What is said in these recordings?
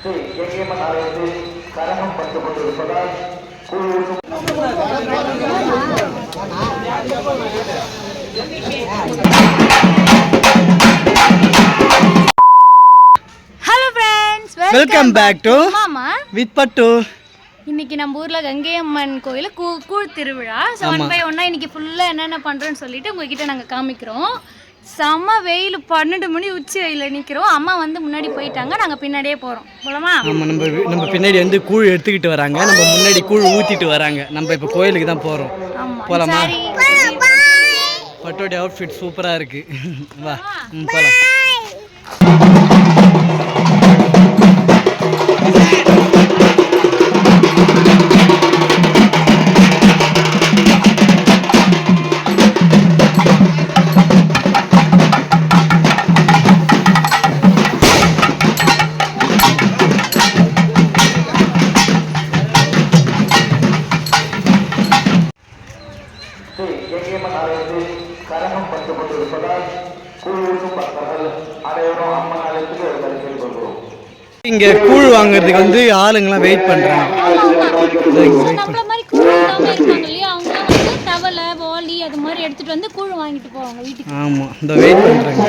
ஸ்ரீ எங்கேயம்மன் ஆலயத்தில் கரகம் வந்து கொண்டிருப்பதால் குழு hello friends Welcome back to- மாமா வித் பட்டு இன்னைக்கு நம்ம ஊர்ல கங்கை அம்மன் கோயில கூ கூழ் திருவிழா. ஸோ ஒன் பை ஒன்னா இன்னைக்கு ஃபுல்லா என்னென்ன பண்றோம்னு சொல்லிட்டு உங்ககிட்ட நாங்க காமிக்கிறோம். செம்ம வெயில் பன்னெண்டு மணி உச்சி வெயில நிக்கிறோம். அம்மா வந்து முன்னாடி போயிட்டாங்க நாங்க பின்னாடியே போறோம். போலாமா? நம்ம நம்ம நம்ம பின்னாடி வந்து கூழ் எடுத்துக்கிட்டு வராங்க. நம்ம முன்னாடி கூழ் ஊத்திட்டு வராங்க. நம்ம இப்போ கோயிலுக்கு தான் போகிறோம் போலாமா? பட்டோடைய அவுட்ஃபிட் சூப்பராக இருக்கு. வா ம் போகலாம் ஆலயத்தில் கரகம் வந்து கொண்டிருப்பதால் குழு பக்தர்கள் அனைவரும் அம்மன் ஆலயத்துக்கு வருகிறது கொள்கிறோம் இங்கே கூழ் வாங்குறதுக்கு வந்து ஆளுங்கெல்லாம் வெயிட் வந்து தவளை வாலி அது மாதிரி எடுத்துட்டு வந்து கூழ் வாங்கிட்டு போவாங்க வீட்டுக்கு. ஆமாம் இந்த வெயிட் பண்ணுறாங்க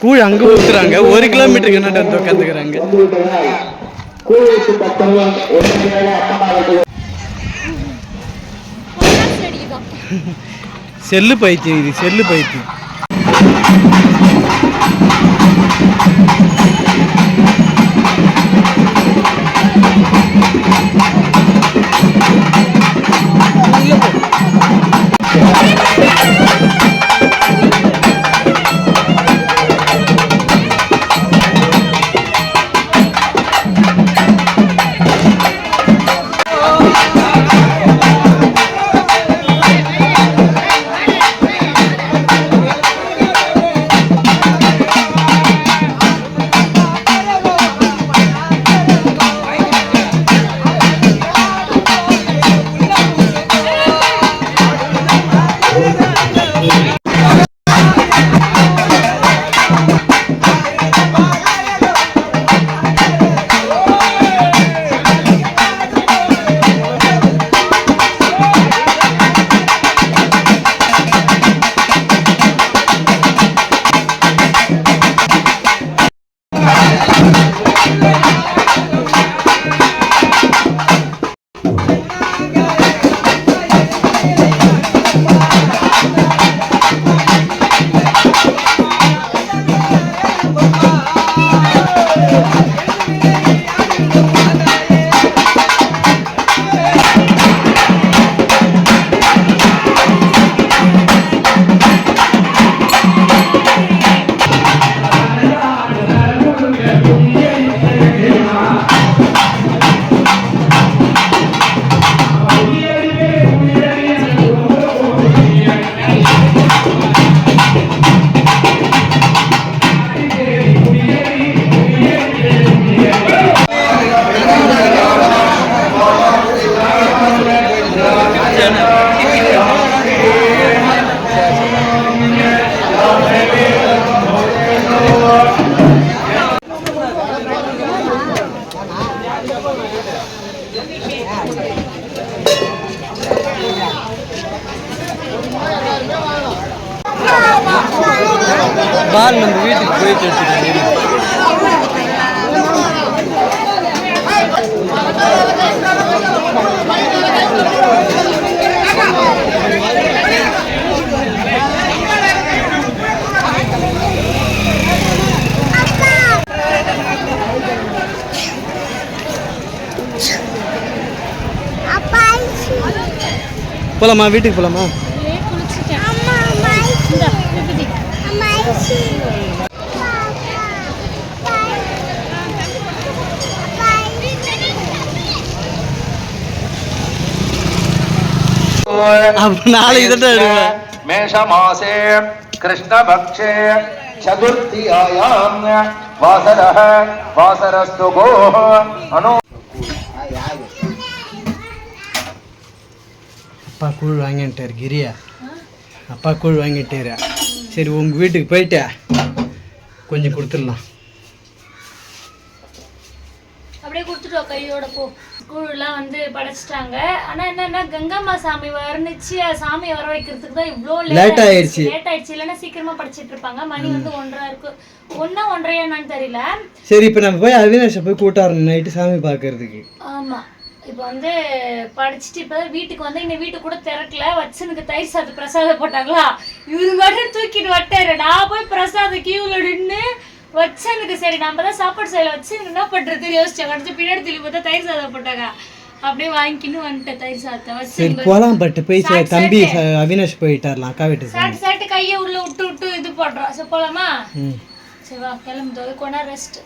கூழ் அங்கே ஊற்றுறாங்க ஒரு கிலோமீட்டருக்கு என்ன வந்து உட்காந்துக்கிறாங்க குழு பக்தர்கள் உடனடியாக அம்மன் ஆலயத்துக்கு பட்டாசு அடிக்குதான் செல்லு பைத்தியம் இது செல்லு பைத்தியம். பால் நம்ம வீட்டுக்கு போயிட்டு வச்சுருக்கேன் போலாமா? வீட்டுக்கு நாளைக்கு தான் எடுவேன் மேஷமாசே கிருஷ்ணபக்ஷே சதுர்த்தியாயாம் வாசரஸ்து கோः அனு அப்பா கூழ் வாங்கிட்டார் கிரியா. அப்பா கூழ் வாங்கிட்டாரு சரி உங்கள் வீட்டுக்கு போயிட்டு? கொஞ்சம் கொடுத்துடலாம். அப்படியே கொடுத்துட்டு வா கையோட போ. கூழ்லாம் வந்து படைச்சிட்டாங்க. ஆனா என்னன்னா கங்கம்மா சாமி வர்ணிச்சு சாமி வர வைக்கிறதுக்கு தான் இவ்வளோ Late ஆயிடுச்சு. லேட் ஆயிடுச்சு. இல்லைன்னா சீக்கிரமா படிச்சிட்டு இருப்பாங்க. மணி வந்து ஒன்றரை இருக்கு. ஒன்னா ஒன்றரை என்னன்னு தெரியல. சரி இப்போ நம்ம போய் அவினாஷை போய் கூட்டாரணும் நைட்டு சாமி பார்க்கறதுக்கு. ஆமா. இப்போ வந்து படிச்சுட்டு இப்போ வீட்டுக்கு வந்து இன்னும் வீட்டுக்கு கூட திறக்கல. வச்சனுக்கு தயிர் சாத்து பிரசாதம் போட்டாங்களா? இவரு மட்டும் தூக்கிட்டு வட்டாரு நான் போய் பிரசாத கியூல நின்று வச்சனுக்கு சரி நம்ம தான் சாப்பாடு செய்யல. வச்சு என்ன பண்றது? யோசிச்சேன் கடைசி பின்னாடி திரும்பி பார்த்தா தயிர் சாதம் போட்டாங்க. அப்படியே வாங்கிக்கின்னு வந்துட்டேன் தயிர் சாதத்தை. வச்சு போலாம் பட்டு போய் தம்பி அவினாஷ் போயிட்டாரலாம் அக்கா வீட்டுக்கு சாட்டு சாட்டு கையை உள்ள விட்டு விட்டு இது பண்றோம் சரி போலாமா? சரி வா கிளம்புதோ கொண்டா ரெஸ்ட்